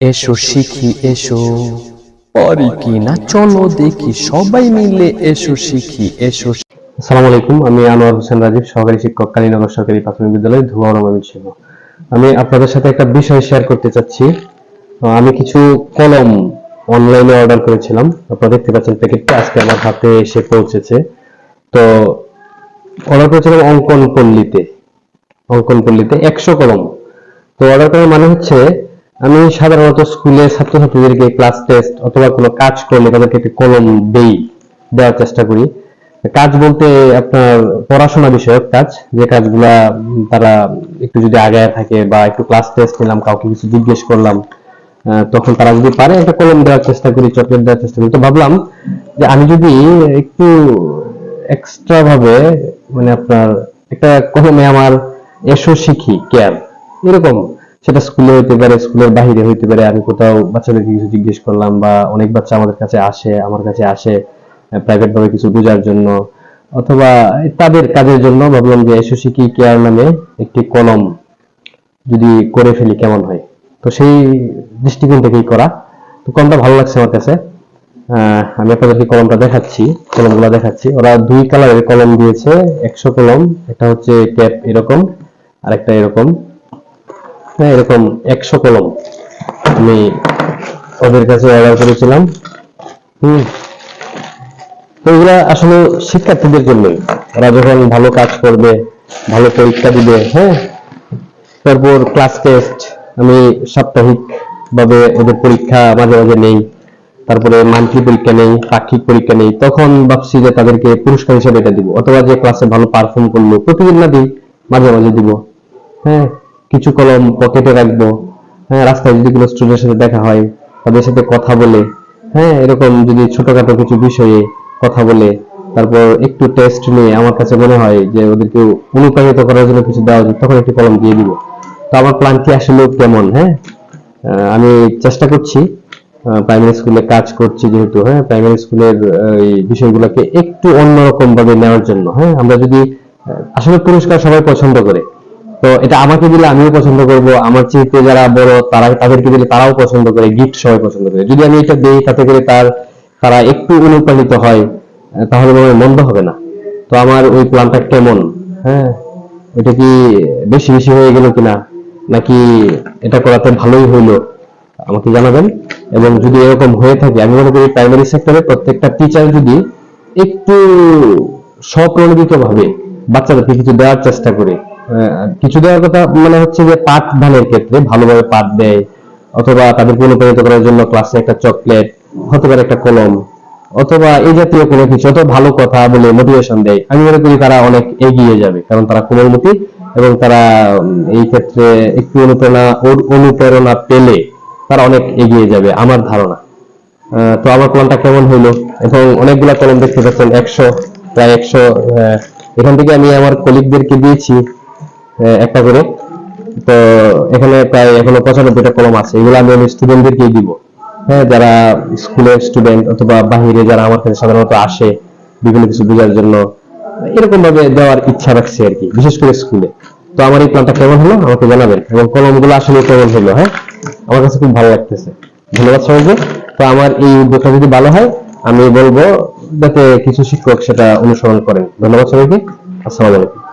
এসো শিখি এসো। পারি কি না? চলো দেখি সবাই মিলে এসো শিখি এসো। আসসালামু আলাইকুম আমি আনোয়ার হোসেন রাজীব সহকারী শিক্ষক কালীনগর সরকারি প্রাথমিক বিদ্যালয় ধুয়া রমামিন ছিল আমি আপনাদের সাথে একটা বিষয় শেয়ার করতে চাচ্ছি। আমি কিছু কলম অনলাইনে অর্ডার করেছিলাম। আপনারা দেখতে পাচ্ছেন প্যাকেটটা আজকে আমার হাতে এসে পৌঁছেছে। তো অর্ডার করেছিলাম অঙ্কন পল্লীতে। অঙ্কন পল্লীতে একশো কলম। তো অর্ডার করার মানে হচ্ছে আমি সাধারণত স্কুলে ছাত্রছাত্রীদেরকে ক্লাস টেস্ট অথবা কোনো কাজ করলে তাদেরকে একটি কলম দেই, দেওয়ার চেষ্টা করি। কাজ বলতে আপনার পড়াশোনা বিষয়ক কাজ, যে কাজগুলা তারা একটু যদি আগায় থাকে বা একটু ক্লাস টেস্ট নিলাম, কাউকে কিছু জিজ্ঞেস করলাম তখন তারা যদি পারে, একটা কলম দেওয়ার চেষ্টা করি, চকলেট দেওয়ার চেষ্টা করি। তো ভাবলাম যে আমি যদি একটু এক্সট্রা ভাবে মানে আপনার একটা কলমে আমার এসো শিখি কেয়ার এরকম সেটা স্কুলে হইতে পারে স্কুলের বাহিরে হইতে পারে। আমি কোথাও বাচ্চাদেরকে কিছু জিজ্ঞেস করলাম বা অনেক বাচ্চা আমাদের কাছে আসে, আমার কাছে আসে প্রাইভেট ভাবে কিছু বোঝার জন্য। অথবা তাদের কাজের জন্য ভাবলাম যে এসো শিখি কেয়ার নামে একটি কলম যদি করে ফেলি কেমন হয়? তো সেই দৃষ্টিকোণ থেকেই করা। তো কলমটা ভালো লাগছে আমার কাছে। আমি আপনাদেরকে কলমটা দেখাচ্ছি, কলমগুলো দেখাচ্ছি। ওরা দুই কালারের কলম দিয়েছে, একশো কলম, একটা হচ্ছে ক্যাপ এরকম আর একটা এরকম। হ্যাঁ এরকম একশো কলম আমি ওদের কাছে অর্ডার করেছিলাম। হুম। তো এগুলা আসলে শিক্ষার্থীদের জন্যই। ওরা যখন ভালো কাজ করবে, ভালো পরীক্ষা দিবে হ্যাঁ তারপর ক্লাস টেস্ট আমি সাপ্তাহিক ভাবে ওদের পরীক্ষা মাঝে মাঝে নেই, তারপরে মান্থলি পরীক্ষা নেই, পাক্ষিক পরীক্ষা নেই, তখন ভাবছি যে তাদেরকে পুরস্কার হিসেবে এটা দিব, অথবা যে ক্লাসে ভালো পারফর্ম করল, প্রতিদিন না দিই, মাঝে মাঝে দিব হ্যাঁ। কিছু কলম পকেটে রাখব। হ্যাঁ রাস্তায় যদি কোনো স্টুডেন্টের সাথে দেখা হয়, তাদের সাথে কথা বলে হ্যাঁ এরকম যদি ছোটখাটো কিছু বিষয়ে কথা বলে, তারপর একটু টেস্ট নিয়ে আমার কাছে মনে হয় যে ওদেরকে অনুপ্রাণিত করার জন্য কিছু দেওয়া উচিত, তখন একটি কলম দিয়ে দিব। তো আমার প্ল্যানটি আসলে কেমন হ্যাঁ? আমি চেষ্টা করছি প্রাইমারি স্কুলে কাজ করছি যেহেতু হ্যাঁ প্রাইমারি স্কুলের এই বিষয়গুলোকে একটু অন্যরকম ভাবে নেওয়ার জন্য হ্যাঁ? আমরা যদি আসলে পুরস্কার সবাই পছন্দ করে তো এটা আমাকে দিলে আমিও পছন্দ করব। আমার চেয়ে যারা বড়, তারা তাদেরকে দিলে তারাও পছন্দ করে গিফট সবাই পছন্দ করে। যদি আমি এটা দেই, তাতে করে তার, তারা একটু অনুপ্রাণিত হয় তাহলে মনে মন্দ হবে না। তো আমার ওই প্ল্যানটা কেমন? হ্যাঁ এটা কি বেশি বেশি হয়ে গেল কিনা? নাকি এটা করাতে ভালোই হইল? আমাকে জানাবেন। এবং যদি এরকম হয়ে থাকে, আমি মনে করি প্রাইমারি সেক্টরে প্রত্যেকটা টিচার যদি একটু স্বপ্রণোদিত ভাবে বাচ্চাদেরকে কিছু দেওয়ার চেষ্টা করে কিছু দেওয়ার কথা মানে হচ্ছে যে পাঠ দানের ক্ষেত্রে ভালোভাবে পাঠ দেয়, অথবা তাদেরকে অনুপ্রাণিত করার জন্য ক্লাসে একটা চকলেট হতে পারে একটা কলম, অথবা এই জাতীয় কোনো কিছু, অথবা ভালো কথা বলে মোটিভেশন দেয়। আমি মনে করি তারা অনেক এগিয়ে যাবে, কারণ তারা কোমলমতি এবং তারা এই ক্ষেত্রে একটু অনুপ্রেরণা অনুপ্রেরণা পেলে তারা অনেক এগিয়ে যাবে, আমার ধারণা। তো আমার কলমটা কেমন হইল? এবং অনেকগুলা কলম দেখতে পাচ্ছেন, একশো, প্রায় একশো এখান থেকে আমি আমার কলিগদেরকে দিয়েছি। একটা করে। তো এখানে প্রায় এখনও পঁচানব্বইটা কলম আছে। এগুলো আমি আমি স্টুডেন্টদেরকেই দিব। হ্যাঁ যারা স্কুলের স্টুডেন্ট অথবা বাহিরে যারা আমার কাছে সাধারণত আসে, বিভিন্ন কিছু বোঝার জন্য এরকম ভাবে দেওয়ার ইচ্ছা রাখছি আর কি, বিশেষ করে স্কুলে তো আমার এই প্ল্যানটা কেমন হলো? আমাকে জানাবেন। এবং কলমগুলো আসলে কেমন হলো হ্যাঁ? আমার কাছে খুব ভালো লাগতেছে। ধন্যবাদ সবাইকে। তো আমার এই উদ্যোগটা যদি ভালো হয়, আমি বলব যাতে কিছু শিক্ষক সেটা অনুসরণ করেন। ধন্যবাদ সবাইকে। আসসালামু আলাইকুম।